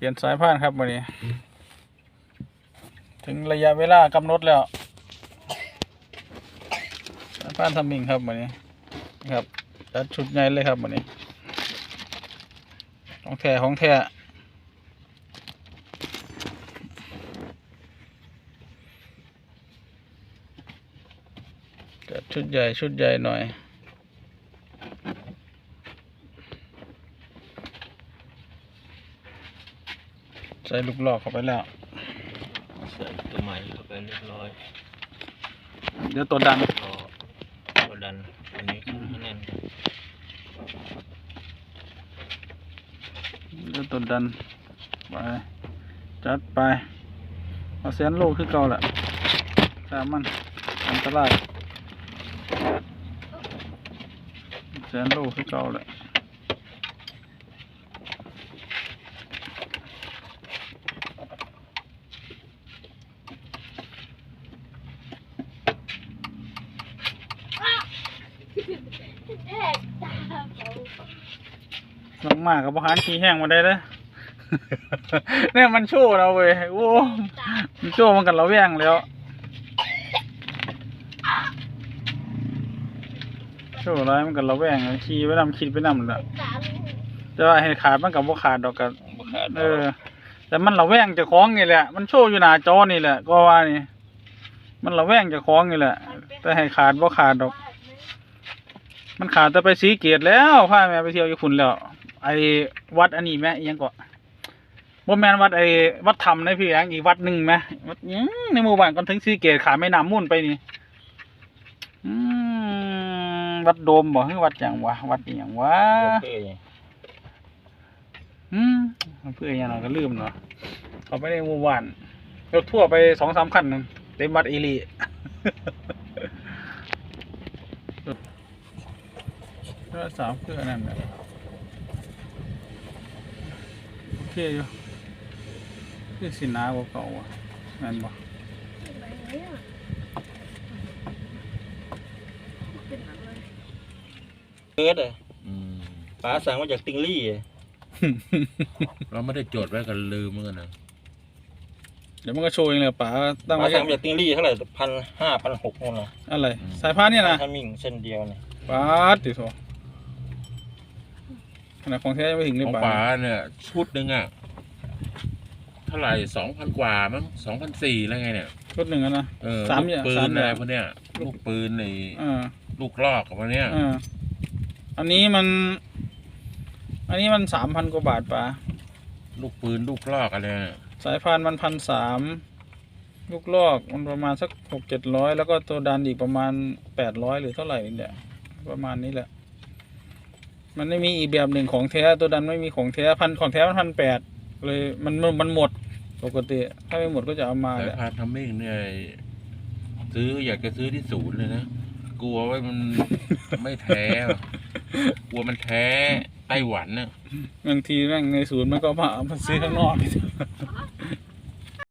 เปลี่ยนสายพานครับวันนี้ ถึงระยะเวลากำหนดแล้วสายพานทำมิงครับวันนี้ครับจัดชุดใหญ่เลยครับวันนี้ของแท้ของแท้จัดชุดใหญ่ชุดใหญ่หน่อย ใส่ลูกหลอกเข้าไปแล้วใส่ตัวใหม่เข้าไปเรียบร้อยเดี๋ยวตัวดันก็กดดันอันนี้ขึ้นให้แน่นเดี๋ยวตัวดันไปจัดไปเอาแสนโลคือเก่าแหละตามมันอันตรายแสนโลคือเก่าแหละ แอกตาเขาน้องมากับพหารขี้แห้งมาได้เลย เนี่ยมันโชว์เราเว้ยโอ้มันโชว์มันกันเราแย่งแล้วโชว์ร้ายมันกันเราแย่งแล้วขี่ไปนำคิดไปนำแหละตาลูกแต่ว่าให้ขาดมันกับบ่ขาดดอกกันเออ แต่มันเระแวงเจะคล้าของนี่แหละ มันโชว์อยู่หน้าจอนี่แหละก็ว่านี่ มันเระแวงเจะคล้าของนี่แหละ แต่ให้ขาดบ่ขาดดอก มันขาดแต่ไปสีเกตแล้วพาแม่ไปเที่ยวญี่ปุ่นแล้ว ไอ้วัดอันนี้แม่อิหยังก็บ่แม่นวัดไอ้วัดธรรมนะพี่แองอีกวัดหนึ่งไหมวัดหยังในหมู่บ้านก่อนถึงสีเกตขาแม่น้ำมุ่นไปนี่อืมวัดโดมบ่คือวัดหยังวะวัดอีหยังวะโอเคอืมเพื่ออย่างไรก็ลืมเนาะเขาไปในหมู่บ้านรถทั่วร์ไปสองสามคันหนึงเต็มวัดอี หลีก็สามเครื่องนั่นแหละโอเคอยู่คือสินากว่าเก่าอะนั่นบ่เกิดอะป๋าสั่งมาจากติงลี่อะเราไม่ได้จดไว้กันลืมเหมือนกันนะเดี๋ยวมันก็โชว์เองเลยป๋าตั้งป๋าไว้สั่งมาจากติงลี่เท่าไหร่พันห้าพันหกนู่นนะอะไร สายพานเนี่ยนะถ้ามิ่งเส้นเดียวนะป๋าติโถ ขนาดของแท้ยังไม่ถึงเลยของป๋าป๋าเนี่ย ชุดหนึ่งอะเท่าไหร่สองพันกว่ามั้งสองพันสี่แล้วไงเนี่ยชุดหนึ่งอะนะ เออสามลูอย่ากงปืสามนอย่าง อะไรพวกเนี้ยลูกปืนในอ่าลูกลอกกับพวกเนี้ยอ่าอันนี้มัน อันนี้มันสามพันกว่าบาทป่ะลูกปืนลูกลอกอะไรเนี่ยสายพานมันพันสามลูกลอกมันประมาณสักหกเจ็ดร้อยแล้วก็ตัวดันอีกประมาณแปดร้อยหรือเท่าไหร่นี่แหละประมาณนี้แหละ มันไม่มีอีกแบบหนึ่งของแท้ตัวดันไม่มีของแท้พันของแท้มันพันแปดเลยมันมันมันหมดปกติ ถ้าไม่หมดก็จะเอามาสาแหยละพานทำมิ่งเนี่ยซื้ออยากจะซื้อที่ศูนย์เลยนะกลัวว่ามัน ไม่แท้ว่ะกลัวมันแท้ไต้หวันน่ะบางทีแม่งในศูนย์มันก็มาเอามาซื้อข้างนอก